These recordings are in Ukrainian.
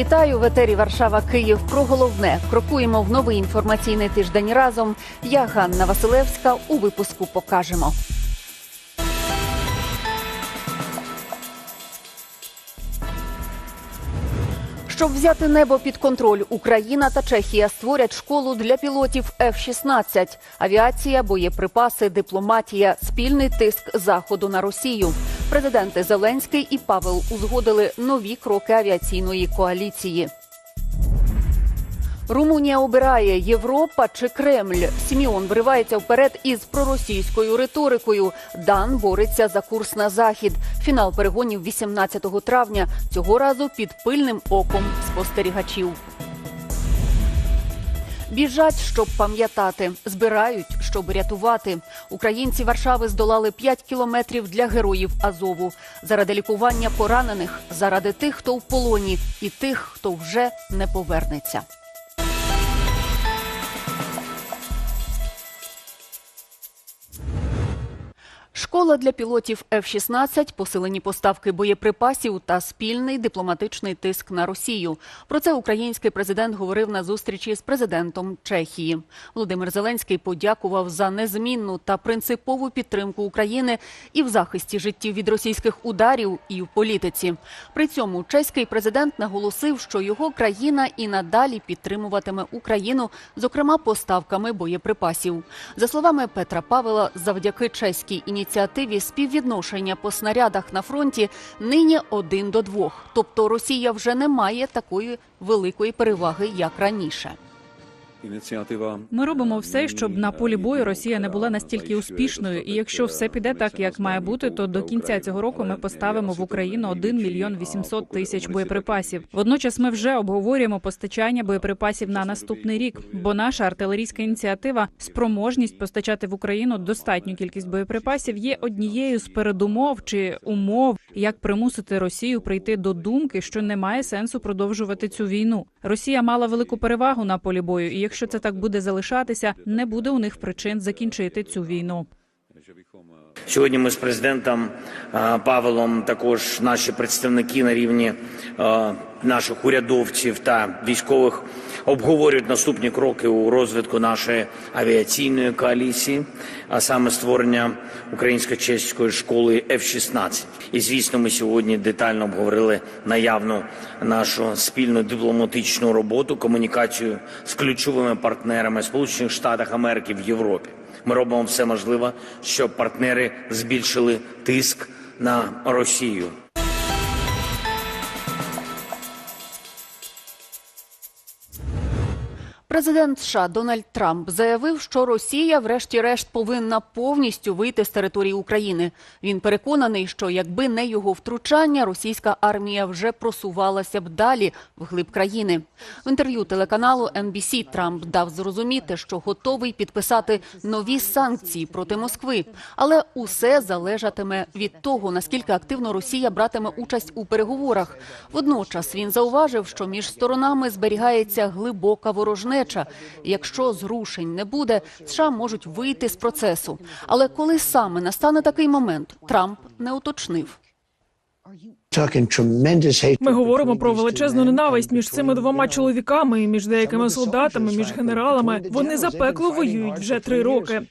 Вітаю в етері Варшава Київ. Про головне крокуємо в новий інформаційний тиждень разом. Я Ганна Василевська. У випуску покажемо. Щоб взяти небо під контроль, Україна та Чехія створять школу для пілотів F-16. Авіація, боєприпаси, дипломатія, спільний тиск заходу на Росію. Президенти Зеленський і Павел узгодили нові кроки авіаційної коаліції. Румунія обирає Європа чи Кремль. Сіміон вривається вперед із проросійською риторикою. Дан бореться за курс на захід. Фінал перегонів 18 травня. Цього разу під пильним оком спостерігачів. Біжать, щоб пам'ятати, збирають, щоб рятувати. Українці Варшави здолали 5 кілометрів для героїв Азову заради лікування поранених, заради тих, хто в полоні, і тих, хто вже не повернеться. Школа для пілотів F-16, посилені поставки боєприпасів та спільний дипломатичний тиск на Росію. Про це український президент говорив на зустрічі з президентом Чехії. Володимир Зеленський подякував за незмінну та принципову підтримку України і в захисті життів від російських ударів, і в політиці. При цьому чеський президент наголосив, що його країна і надалі підтримуватиме Україну, зокрема поставками боєприпасів. За словами Петра Павела, завдяки чеській ініціативі співвідношення по снарядах на фронті нині один до двох. Тобто Росія вже не має такої великої переваги, як раніше. Ми робимо все, щоб на полі бою Росія не була настільки успішною. І якщо все піде так, як має бути, то до кінця цього року ми поставимо в Україну 1 мільйон 800 тисяч боєприпасів. Водночас ми вже обговорюємо постачання боєприпасів на наступний рік, бо наша артилерійська ініціатива спроможність постачати в Україну достатню кількість боєприпасів є однією з передумов чи умов, як примусити Росію прийти до думки, що немає сенсу продовжувати цю війну. Росія мала велику перевагу на полі бою, і якщо це так буде залишатися, не буде у них причин закінчити цю війну. Сьогодні ми з президентом Павелом, також наші представники на рівні наших урядовців та військових обговорюють наступні кроки у розвитку нашої авіаційної коаліції, а саме створення українсько-чеської школи F-16. І звісно, ми сьогодні детально обговорили наявну нашу спільну дипломатичну роботу, комунікацію з ключовими партнерами Сполучених Штатів Америки в Європі. Ми робимо все можливе, щоб партнери збільшили тиск на Росію. Президент США Дональд Трамп заявив, що Росія, врешті-решт, повинна повністю вийти з території України. Він переконаний, що якби не його втручання, російська армія вже просувалася б далі вглиб країни. В інтерв'ю телеканалу NBC Трамп дав зрозуміти, що готовий підписати нові санкції проти Москви, але усе залежатиме від того, наскільки активно Росія братиме участь у переговорах. Водночас він зауважив, що між сторонами зберігається глибока ворожнеча. Якщо зрушень не буде, США можуть вийти з процесу. Але коли саме настане такий момент, Трамп не уточнив. Ми говоримо про величезну ненависть між цими двома чоловіками, між деякими солдатами, між генералами. Вони запекло воюють вже три роки.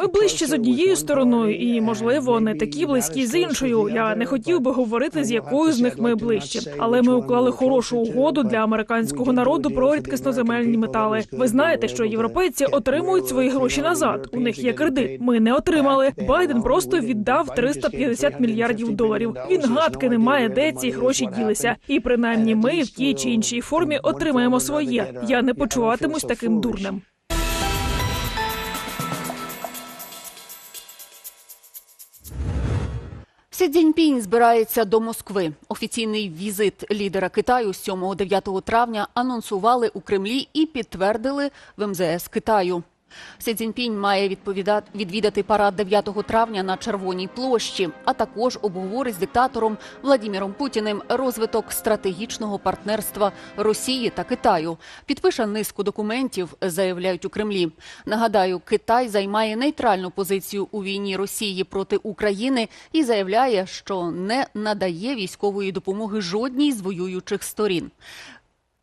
Ми ближче з однією стороною, і можливо не такі близькі з іншою. Я не хотів би говорити з якою з них ми ближче, але ми уклали хорошу угоду для американського народу про рідкісноземельні метали. Ви знаєте, що європейці отримують свої гроші назад. У них є кредит. Ми не отримали. Байден просто віддав 350 мільярдів доларів. Він гадки не має, де ці гроші ділися. І принаймні ми в тій чи іншій формі отримаємо своє. Я не почуватимусь таким дурнем. Сі Цзіньпінь збирається до Москви. Офіційний візит лідера Китаю з 7-9 травня анонсували у Кремлі і підтвердили в МЗС Китаю. Сі Цзіньпінь має відвідати парад 9 травня на Червоній площі, а також обговорить з диктатором Владіміром Путіним розвиток стратегічного партнерства Росії та Китаю. Підпише низку документів, заявляють у Кремлі. Нагадаю, Китай займає нейтральну позицію у війні Росії проти України і заявляє, що не надає військової допомоги жодній з воюючих сторін.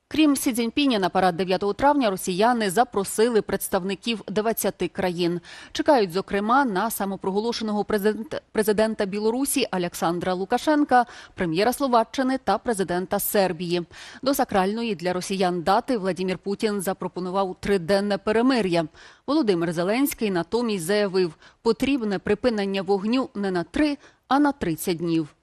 Крім Сі Цзіньпіня, на парад 9 травня росіяни запросили представників 20 країн. Чекають, зокрема, на самопроголошеного президента, президента Білорусі Олександра Лукашенка, прем'єра Словаччини та президента Сербії. До сакральної для росіян дати Владімір Путін запропонував триденне перемир'я. Володимир Зеленський натомість заявив, потрібне припинення вогню не на три, а на 30 днів.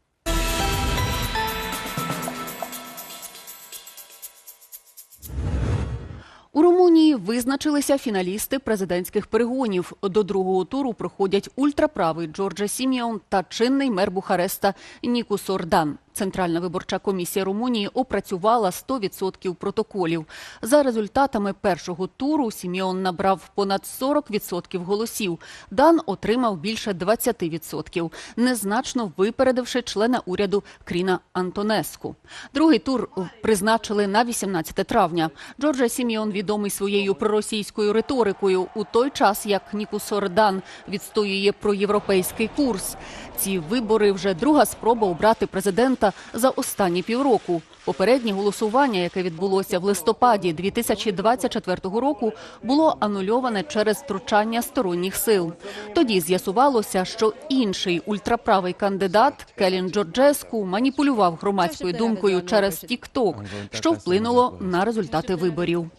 Визначилися фіналісти президентських перегонів. До другого туру проходять ультраправий Джорджа Сіміон та чинний мер Бухареста Нікус Ордан. Центральна виборча комісія Румунії опрацювала 100% протоколів. За результатами першого туру Сіміон набрав понад 40% голосів. Дан отримав більше 20%, незначно випередивши члена уряду Кріна Антонеску. Другий тур призначили на 18 травня. Джорджа Сіміон відомий своєю проросійською риторикою у той час, як Нікус Ордан відстоює проєвропейський курс. Ці вибори вже друга спроба обрати президента за останні півроку. Попереднє голосування, яке відбулося в листопаді 2024 року, було анульоване через втручання сторонніх сил. Тоді з'ясувалося, що інший ультраправий кандидат Келін Джорджеску маніпулював громадською думкою через Тік-Ток, що вплинуло на результати виборів.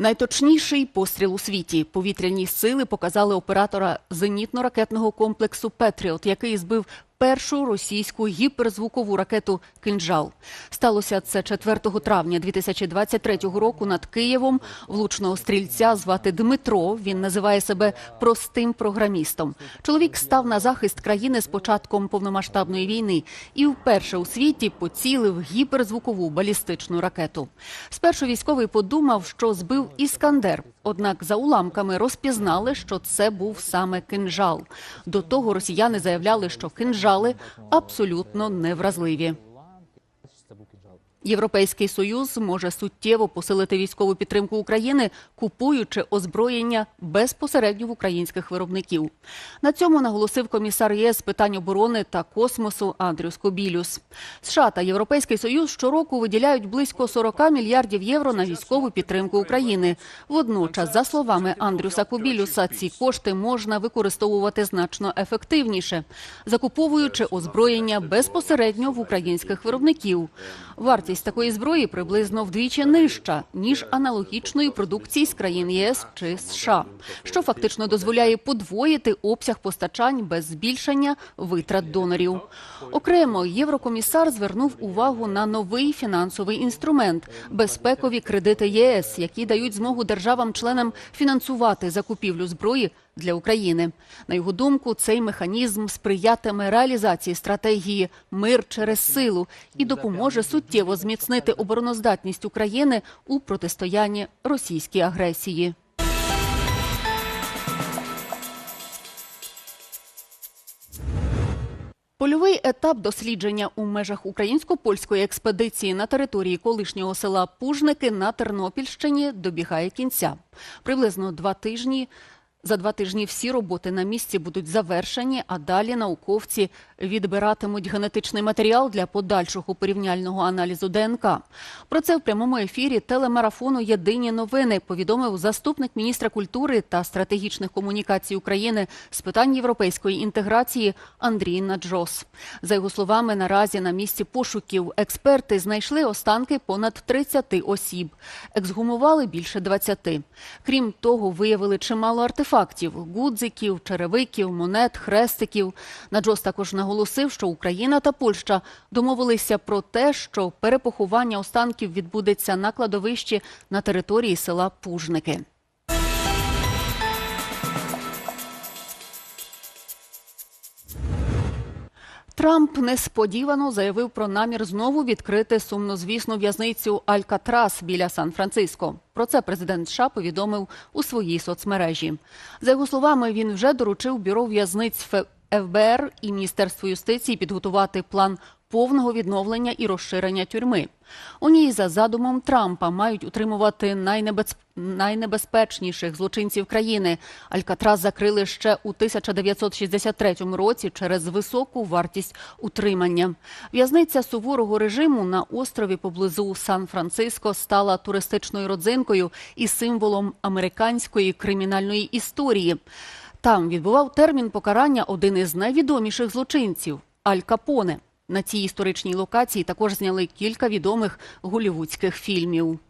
Найточніший постріл у світі. Повітряні сили показали оператора зенітно-ракетного комплексу Петріот, який збив першу російську гіперзвукову ракету «Кинжал». Сталося це 4 травня 2023 року над Києвом. Влучного стрільця звати Дмитро. Він називає себе простим програмістом. Чоловік став на захист країни з початком повномасштабної війни і вперше у світі поцілив гіперзвукову балістичну ракету. Спершу військовий подумав, що збив іскандер. Однак за уламками розпізнали, що це був саме кинжал. До того росіяни заявляли, що кинжали абсолютно невразливі. Європейський союз може суттєво посилити військову підтримку України, купуючи озброєння безпосередньо в українських виробників. На цьому наголосив комісар ЄС з питань оборони та космосу Андрюс Кобілюс. США та Європейський союз щороку виділяють близько 40 мільярдів євро на військову підтримку України. Водночас, за словами Андрюса Кобілюса, ці кошти можна використовувати значно ефективніше, закуповуючи озброєння безпосередньо в українських виробників. Вартість такої зброї приблизно вдвічі нижча ніж аналогічної продукції з країн ЄС чи США, що фактично дозволяє подвоїти обсяг постачань без збільшення витрат донорів. Окремо єврокомісар звернув увагу на новий фінансовий інструмент безпекові кредити ЄС, які дають змогу державам-членам фінансувати закупівлю зброї для України. На його думку, цей механізм сприятиме реалізації стратегії мир через силу і допоможе суттєво зміцнити обороноздатність України у протистоянні російській агресії. Польовий етап дослідження у межах українсько-польської експедиції на території колишнього села Пужники на Тернопільщині добігає кінця. Приблизно два тижні. За два тижні всі роботи на місці будуть завершені, а далі науковці відбиратимуть генетичний матеріал для подальшого порівняльного аналізу ДНК. Про це в прямому ефірі телемарафону Єдині новини повідомив заступник міністра культури та стратегічних комунікацій України з питань європейської інтеграції Андрій Наджос. За його словами, наразі на місці пошуків експерти знайшли останки понад 30 осіб, ексгумували більше 20. Крім того, виявили чимало артефактів – гудзиків, черевиків, монет, хрестиків. Наджос також наголосив, що Україна та Польща домовилися про те, що перепоховання останків відбудеться на кладовищі на території села Пужники. Трамп несподівано заявив про намір знову відкрити сумнозвісну в'язницю Алькатрас біля Сан-Франциско. Про це президент США повідомив у своїй соцмережі. За його словами, він вже доручив бюро в'язниць ФБР і Міністерству юстиції підготувати план повного відновлення і розширення тюрми. У ній за задумом Трампа мають утримувати найнебез... найнебезпечніших злочинців країни. Алькатрас закрили ще у 1963 році через високу вартість утримання. В'язниця суворого режиму на острові поблизу Сан-Франциско стала туристичною родзинкою і символом американської кримінальної історії. Там відбував термін покарання один із найвідоміших злочинців Аль Капоне. На цій історичній локації також зняли кілька відомих голівудських фільмів.